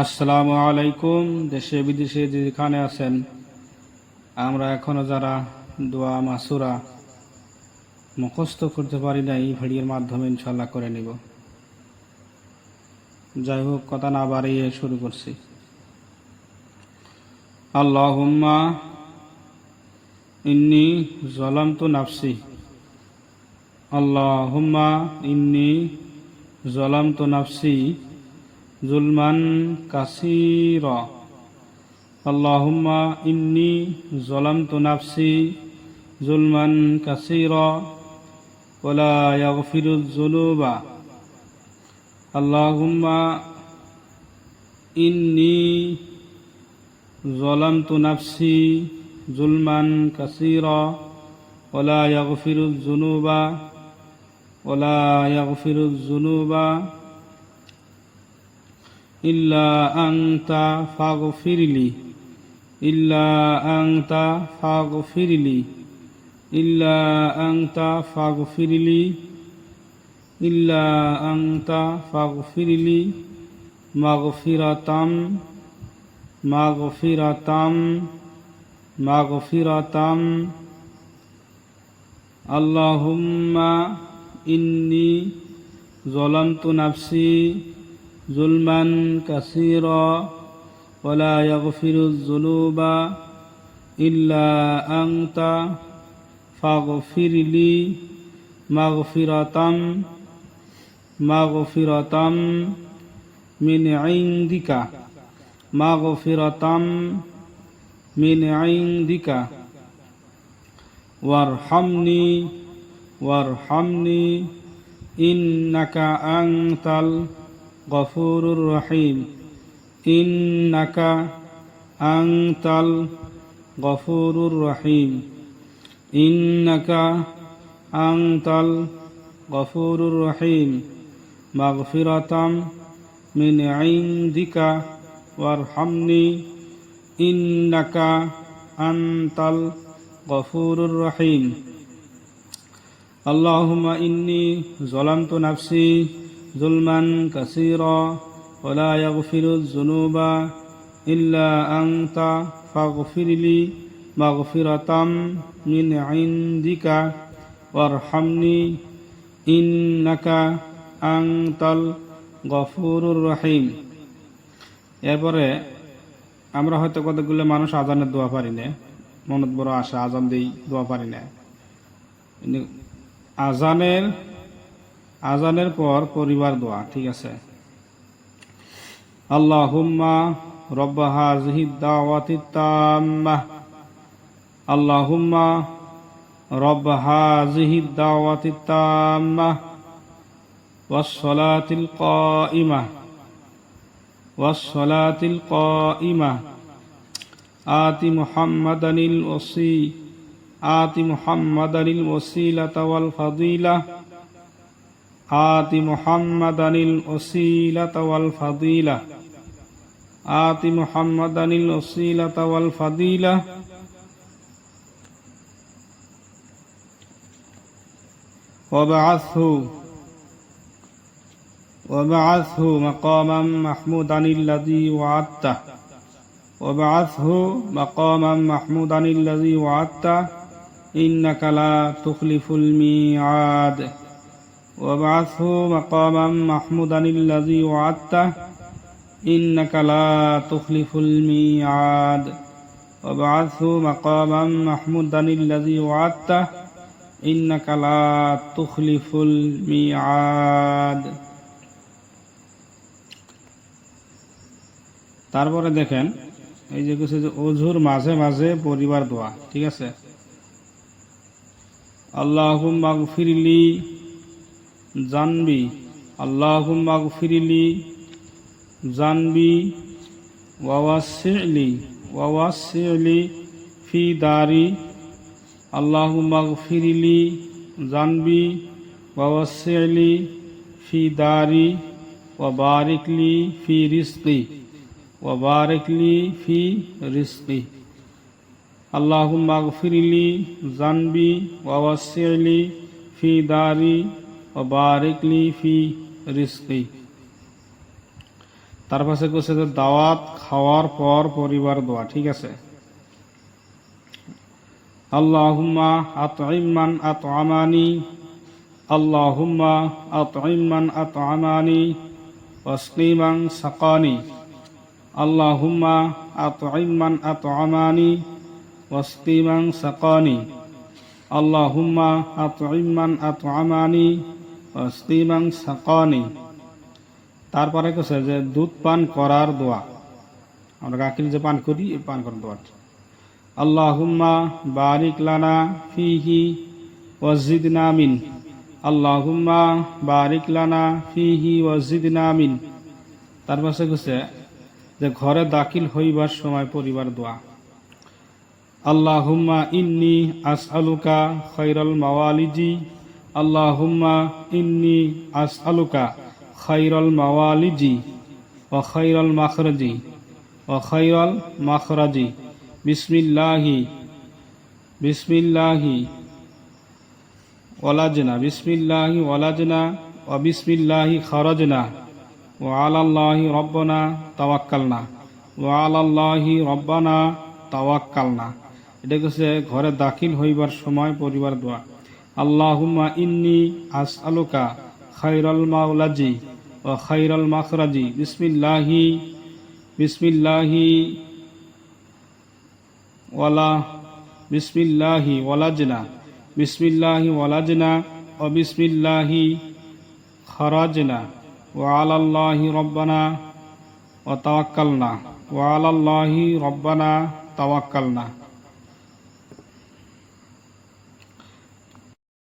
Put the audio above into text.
আসসালামু আলাইকুম, দেশে বিদেশে যেখানে আছেন, আমরা এখনও যারা দোয়া মাসুরা মুখস্থ করতে পারি না, এই ভিডিওর মাধ্যমে ইনশাল্লাহ করে নিব। যাই হোক, কথা না বাড়িয়ে শুরু করছি। আল্লাহুম্মা ইন্নি জলামতু নাফসি। আল্লাহুম্মা ইন্নি জলামতু নাফসি। জুলমান কাসিরা আল্লাহুম্মা ইন্নি জলামতু নাফসি জুলমান কাসিরা ওলা ইয়াগফিরুজ যুনুবা আল্লাহুম্মা ইন্নি ظلمت نفسي ظلما كثيرا ولا يغفر الذنوب ولا يغفر الذنوب ইল্লা আংতা ফাগ ফিরিলি ইল্লা আংতা ফাগ ফিরিলি ইল্লা আংতা ফাগ ফিরিলি ইল্লা আংতা ফাগ ফিরিলি মাগ ফিরাতাম মাগ ফিরাতাম মাগ ফিরাতাম আল্লাহুম্মা ইন্নি জলান্তু নাফসি ظلما كثيرا ولا يغفر الذنوب إلا أنت فاغفر لي مغفرة مغفرة من عندك مغفرة من عندك وارحمني وارحمني إنك أنت الغفور الرحيم إنك أنت الغفور الرحيم إنك أنت الغفور الرحيم مغفرة من عندك وارحمني إنك أنت الغفور الرحيم اللهم إني ظلمت نفسي ظلما كثيرا ولا يغفر الذنوب إلا أنت فاغفر لي مغفرة من عندك وارحمني إنك أنت الغفور الرحيم এরপরে আমরা হয়তো কতগুলো মানুষ আজানের দোয়া পারি না মনত বড় আশা আজান দিই দোয়া পারি না কিন্তু আজানের আজানের পর পরিবার দোয়া ঠিক আছে আল্লাহুম্মা রব্ব হাযিহি দাওয়াতি তাম্মা আল্লাহুম্মা রব্ব হাযিহি দাওয়াতি তাম্মা والصلاة القائمة والصلاة القائمة آت محمدا الوصي آت محمدا الوسيلة والفضيلة آت محمدا الوسيلة والفضيلة. آت محمدا الوسيلة والفضيلة. وبعثه وبعثه مقاما محمودا الذي وعدته. وبعثه مقاما محمودا الذي وعدته. إنك لا تخلف الميعاد. وبعثه مقاما محمودا الذي وعدته إنك لا تخلف الميعاد وبعثه مقاما محمودا الذي وعدته إنك لا تخلف الميعاد তারপরে দেখেন এই যে কিছু যে অজুর মাঝে মাঝে পরিবার দোয়া ঠিক আছে আল্লাহুম মাগফিরলি জানবি। আল্লাহ মাগফিরিলি জানবি। ওয়াওয়াসিলি ওয়াওয়াসিলি ফি দারি। আল্লাহ মাগফিরিলি জানবি। ওয়াওয়াসিলি ফি দারি। ওয়াবারিকলি ফি রিস্কি ওয়াবারিকলি ফি রিস্কি আল্লাহ মাগফিরিলি জানবি। ওয়াওয়াসিলি ফি দারি। বারিক লি ফি রিস্কি। তার পাশে কছে যে, দাওয়াত খাওয়ার পর পরিবার দোয়া, ঠিক আছে? আল্লাহুম্মা আতঈমান আতআমানি, আল্লাহুম্মা আতঈমান আতআমানি ওয়াসকিমান সাকানি, আল্লাহুম্মা আতঈমান আতআমানি ওয়াসকিমান সাকানি, আল্লাহুম্মা আতঈমান আতআমানি ওয়াসকিমান সাকানি। তারপরে কেছে যে, দুধ পান করার দোয়া। আমরা গাখির যে পান করি, এই পান করার দোয়া আল্লাহুম্মা বারিক লানা ফিহি ওয়াজিদনা মিন। আল্লাহুম্মা বারিক লানা ফিহি ওয়াজিদনা মিন। তার পাশে কেছে যে, ঘরে দাখিল হইবার সময় পরিবার দোয়া। আল্লাহুম্মা ইন্নি আসআলুকা খৈরল মাওয়ালিজি আল্লাহুম্মা ইন্নি আসআলুকা খৈরল মাওয়ালিজি ও খৈরল মাখরজি ও খৈরল মাখরাজি। বিসমিল্লাহি বিসমিল্লাহি ওলাজনা বিসমিল্লাহি ওলাজনা ও বিসমিল্লাহি খরজনা। ও আলাল্লাহি রব্বনা তাওয়াক্কালনা। ও আলাল্লাহি রব্বানা তাওয়াক্কালনা। এটা হচ্ছে ঘরে দাখিল হইবার সময় পরিবার দোয়া। আল্লাহুম্মা ইন্নি আসআলুকা খাইরাল মাওলাজি ও খাইরাল মাখরাজি। বিসমিল্লাহি বিসমিল্লাহি ওয়ালা, বিসমিল্লাহি ওয়ালাজনা বিসমিল্লাহি ওয়ালাজনা ও বিসমিল্লাহি খরাজনা। ও আলাল্লাহি রব্বানা ও তাওয়াক্কালনা ও আলাল্লাহি রব্বানা তাওয়াক্কালনা।